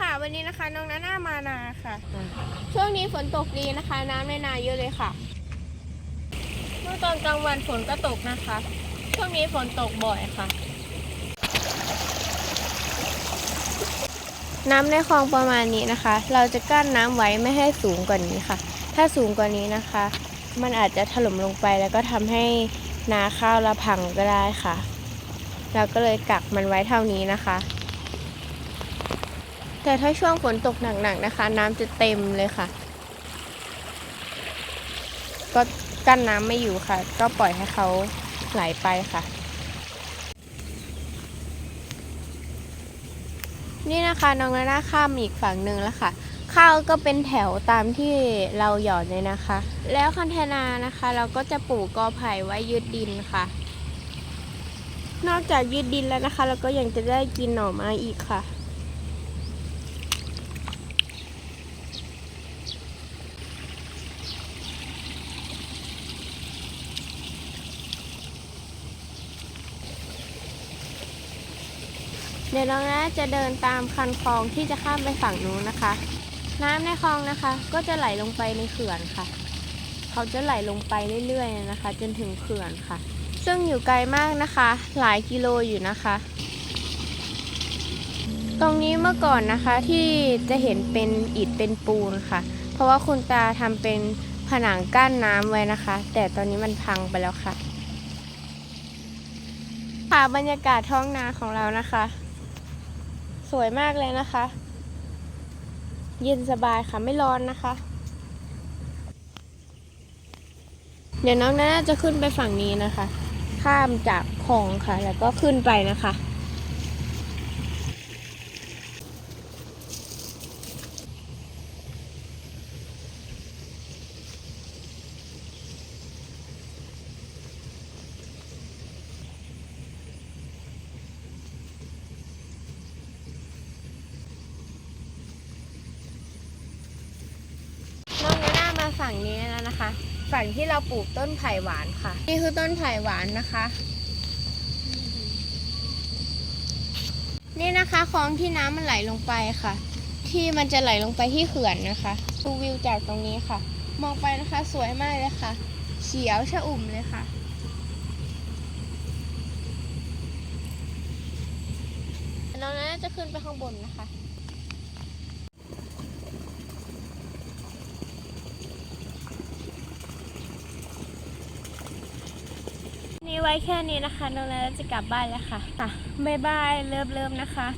ค่ะ วันนี้นะคะน้องนาน่ามานาค่ะ ช่วงนี้ฝนตกดีนะคะ น้ำในนาเยอะเลยค่ะเมื่อตอนกลางวันฝนก็ตกนะคะ ช่วงนี้ฝนตกบ่อยค่ะ น้ำในคลองประมาณนี้นะคะ เราจะกั้นน้ำไว้ไม่ให้สูงกว่านี้ค่ะ ถ้าสูงกว่านี้นะคะ มันอาจจะถล่มลงไปแล้วก็ทำให้นาข้าวละพังก็ได้ค่ะ เราก็เลยกักมันไว้เท่านี้นะคะ แต่ถ้าช่วงฝนตกหนักๆนะคะ น้ำจะเต็มเลยค่ะ ก็กั้นน้ำไม่อยู่ค่ะ ก็ปล่อยให้เขาไหลไปค่ะ นี่นะคะน้องนาน่าข้ามอีกฝั่งหนึ่งแล้วค่ะข้าวก็เป็นแถวตามที่เราหยอดเลยนะคะ แล้วคันเทนานะคะ เราก็จะปลูกกอไผ่ไว้ยืดดินค่ะ นอกจากยืดดินแล้วนะคะ เราก็ยังจะได้กินหน่อไม้อีกค่ะ เดี๋ยวน้องนะจะเดินตามคันคลองที่จะข้ามไปฝั่งนู้นนะคะ น้ำในคลองนะคะ ก็จะไหลลงไปในเขื่อนค่ะ เขาจะไหลลงไปเรื่อยๆนะคะ จนถึงเขื่อนค่ะ ซึ่งอยู่ไกลมากนะคะ หลายกิโลอยู่นะคะ ตรงนี้เมื่อก่อนนะคะที่จะเห็นเป็นอิฐเป็นปูนค่ะ เพราะว่าคุณตาทำเป็นผนังกั้นน้ำไว้นะคะ แต่ตอนนี้มันพังไปแล้วค่ะค่ะบรรยากาศท้องนาของเรานะคะ สวยมากเลยนะคะ เย็นสบายค่ะไม่ร้อนนะคะ เดี๋ยวน้องน่าจะขึ้นไปฝั่งนี้นะคะ ข้ามจากคลองค่ะ แล้วก็ขึ้นไปนะคะ น้องนาน่ามา ฝั่งนี้แล้วนะคะ ฝั่งที่เราปลูกต้นไผ่หวานค่ะ นี่คือต้นไผ่หวานนะคะ นี่นะคะคลองที่น้ำมันไหลลงไปค่ะ ที่มันจะไหลลงไปที่เขื่อนนะคะดูวิวจากตรงนี้ค่ะ มองไปนะคะสวยมากเลยค่ะ เขียวชะอุ่มเลยค่ะน้องนาน่าจะขึ้นไปข้างบนนะคะ ว้แค่นี้นะคะน้องนาจะกลับบ้านแล้วค่ะ ค่ะ บ๊ายบายเริ่มเริ่มนะคะ